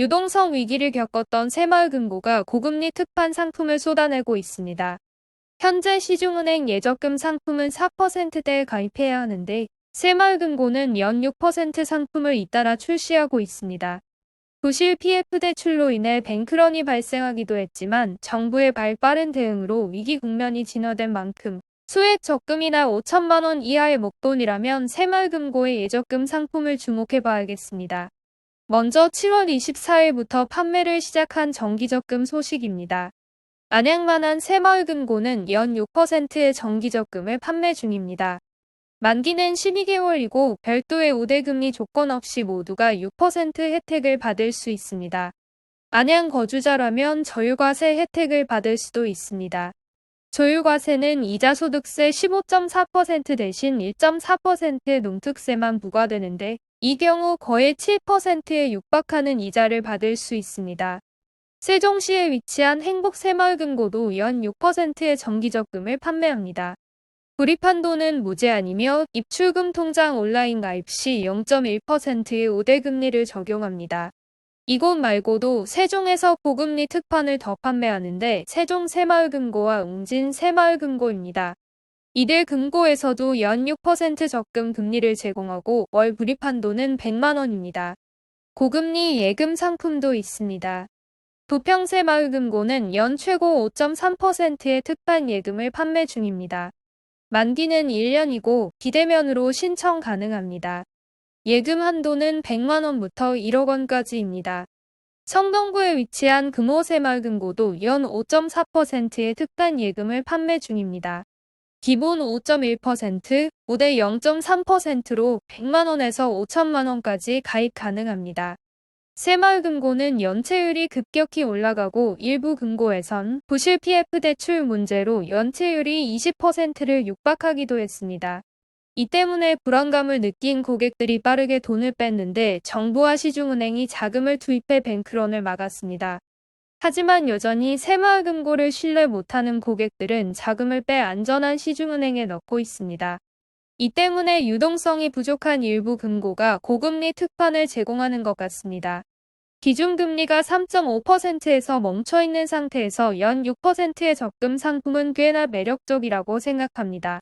유동성 위기를 겪었던 새마을금고가 고금리 특판 상품을 쏟아내고 있습니다. 현재 시중은행 예적금 상품은 4%대에 가입해야 하는데 새마을금고는 연 6% 상품을 잇따라 출시하고 있습니다. 부실 PF 대출로 인해 뱅크런이 발생하기도 했지만 정부의 발빠른 대응으로 위기 국면이 진화된 만큼 소액 적금이나 5천만 원 이하의 목돈이라면 새마을금고의 예적금 상품을 주목해 봐야겠습니다. 먼저 7월 24일부터 판매를 시작한 정기적금 소식입니다. 안양만한 새마을금고는 연 6%의 정기적금을 판매 중입니다. 만기는 12개월이고 별도의 우대금리 조건 없이 모두가 6% 혜택을 받을 수 있습니다. 안양 거주자라면 저율과세 혜택을 받을 수도 있습니다. 저율과세는 이자소득세 15.4% 대신 1.4%의 농특세만 부과되는데 이 경우 거의 7%에 육박하는 이자를 받을 수 있습니다. 세종시에 위치한 행복새마을금고도 연 6%의 정기적금을 판매합니다. 불입한도는 무제한이며 입출금 통장 온라인 가입 시 0.1%의 우대금리를 적용합니다. 이곳 말고도 세종에서 고금리 특판을 더 판매하는데 세종 새마을금고와 웅진 새마을금고입니다. 이들 금고에서도 연 6% 적금 금리를 제공하고 월 불입한도는 100만 원입니다. 고금리 예금 상품도 있습니다. 부평새마을금고는 연 최고 5.3%의 특판 예금을 판매 중입니다. 만기는 1년이고 비대면으로 신청 가능합니다. 예금 한도는 100만 원부터 1억 원까지입니다. 청동구에 위치한 금호새마을금고도 연 5.4%의 특단 예금을 판매 중입니다. 기본 5.1%, 우대 0.3%로 100만 원에서 5천만 원까지 가입 가능합니다. 새마을금고는 연체율이 급격히 올라가고 일부 금고에선 부실 PF 대출 문제로 연체율이 20%를 육박하기도 했습니다. 이 때문에 불안감을 느낀 고객들이 빠르게 돈을 뺐는데 정부와 시중은행이 자금을 투입해 뱅크런을 막았습니다. 하지만 여전히 새마을금고를 신뢰 못하는 고객들은 자금을 빼 안전한 시중은행에 넣고 있습니다. 이 때문에 유동성이 부족한 일부 금고가 고금리 특판을 제공하는 것 같습니다. 기준금리가 3.5%에서 멈춰있는 상태에서 연 6%의 적금 상품은 꽤나 매력적이라고 생각합니다.